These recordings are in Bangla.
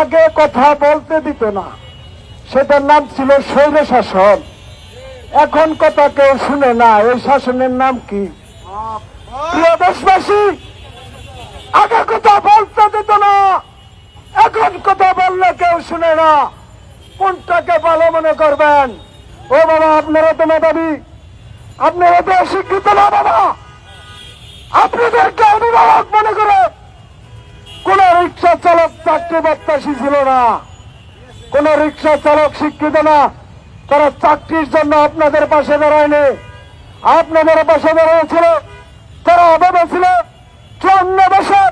আগে কথা বলতে দিত না। সেটার নাম ছিল স্বৈর শাসন এখন কথা কেউ শুনে না, এই শাসনের নাম কি? প্রিয় দেশবাসী, আগে কথা বলতে দিত না, এখন কথা বললে কেউ শুনে না। কোনটাকে ভালো মনে করবেন? ও বাবা, আপনারা তো মেধাবী। আপনারা তো শিক্ষিত না, বাবা। আপনাদেরকে অভিভাবক মনে করে কোন রিক্সা চালক চাকরি বাত্তাসী ছিল না। কোন রিক্সা চালক শিক্ষিত না। তারা চাকরির জন্য আপনাদের পাশে দাঁড়ায়নি। আপনাদের পাশে দাঁড়িয়েছিল। তারা ভেবেছিল চুয়ান্ন বছর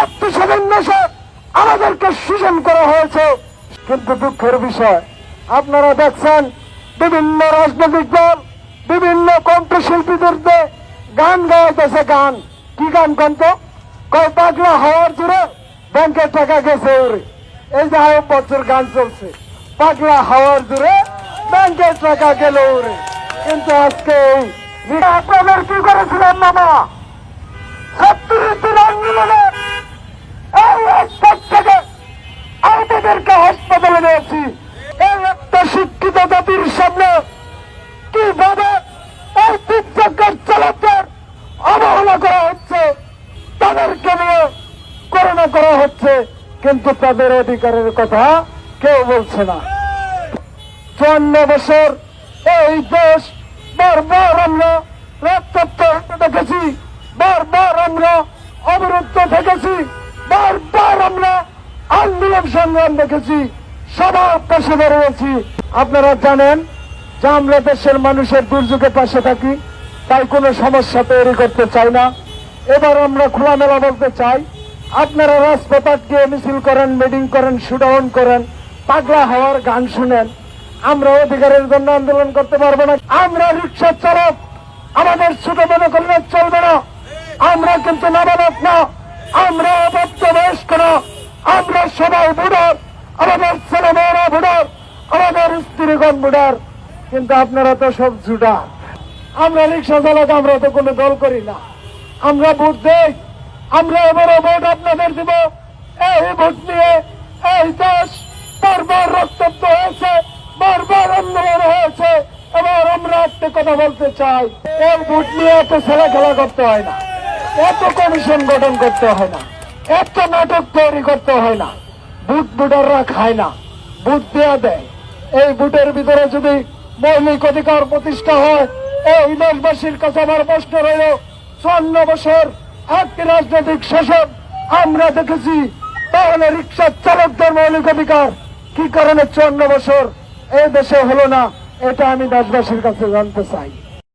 আত্মস্বাধীন দেশে আমাদেরকে শোষণ করা হয়েছে। কিন্তু দুঃখের বিষয়, আপনারা দেখছেন, বিভিন্ন রাজনৈতিক দল, বিভিন্ন কণ্ঠশিল্পীদের গান গাইতেছে গান। কি গান কন্ত? কয় হওয়ার জোরে ব্যাংকের টাকা গেছে ওরে। এই যে আয়ব বছর গান চলছে। পাগলা হওয়ার জোরে ব্যাংকের টাকা গেল ওরে। কিন্তু আজকে আপনাদের কি করেছিলেন মামা? সত্তরের দিন আন্দোলনে এই রাজপথ থেকে আমাদেরকে হাসপাতালে নিয়েছি। এই একটা শিক্ষিত জাতির সামনে কীভাবে হচ্ছে, কিন্তু তাদের অধিকারের কথা কেউ বলছে না। চুয়ান্ন বছর এই দেশ, বারবার আমরা রক্তাক্ত দেখেছি, বারবার আমরা অবরুদ্ধ থেকেছি, বারবার আমরা আন্দোলন সংগ্রাম দেখেছি, সবার পাশে দাঁড়িয়েছি। আপনারা জানেন যে আমরা দেশের মানুষের দুর্যোগের পাশে থাকি, তাই কোনো সমস্যা তৈরি করতে চাই না। এবার আমরা খোলামেলা বলতে চাই আপনারা রাজপথ আটকে মিছিল করেন, মিটিং করেন শুডাউন করেন, পাগলা হওয়ার গান শুনেন। আমরা অধিকারের জন্য আন্দোলন করতে পারব না। আমরা রিক্সা চালক, আমাদের ছোট মনে করলে চলবে না। আমরা কিন্তু নাবালক না। আমরা অবদ্ধ বয়স্ক না। আমরা সবাই বুড়ার, আমাদের ছেলে মেয়েরা বুড়ার, আমাদের স্ত্রীগণ বুড়ার। কিন্তু আপনারা তো সব জুডা। আমরা রিক্সা চালক, আমরা তো কোনো দল করি না। আমরা ভোট দেই। আমরা এবারও ভোট আপনাদের দিব। এই ভোট নিয়ে এই দেশ বারবার রক্তাক্ত হয়েছে, বারবার আন্দোলন হয়েছে। এবার আমরা একটা কথা বলতে চাই। এই ভোট নিয়ে এত ছেলে খেলা করতে হয় না। এত কমিশন গঠন করতে হয় না। এত নাটক তৈরি করতে হয় না। বুট বুটাররা খায় না। বুট দেওয়া দেয়। এই বুটের ভিতরে যদি মৌলিক অধিকার প্রতিষ্ঠা হয়, এই দেশবাসীর কাছে আমার প্রশ্ন রইল, চুয়ান্ন বছর একটি রাজনৈতিক শাসক আমরা দেখেছি, তাহলে রিক্সা চালকদের মৌলিক অধিকার। কি কারণে চুয়ান্ন বছর এই দেশে হলো না, এটা আমি দেশবাসীর কাছে জানতে চাই।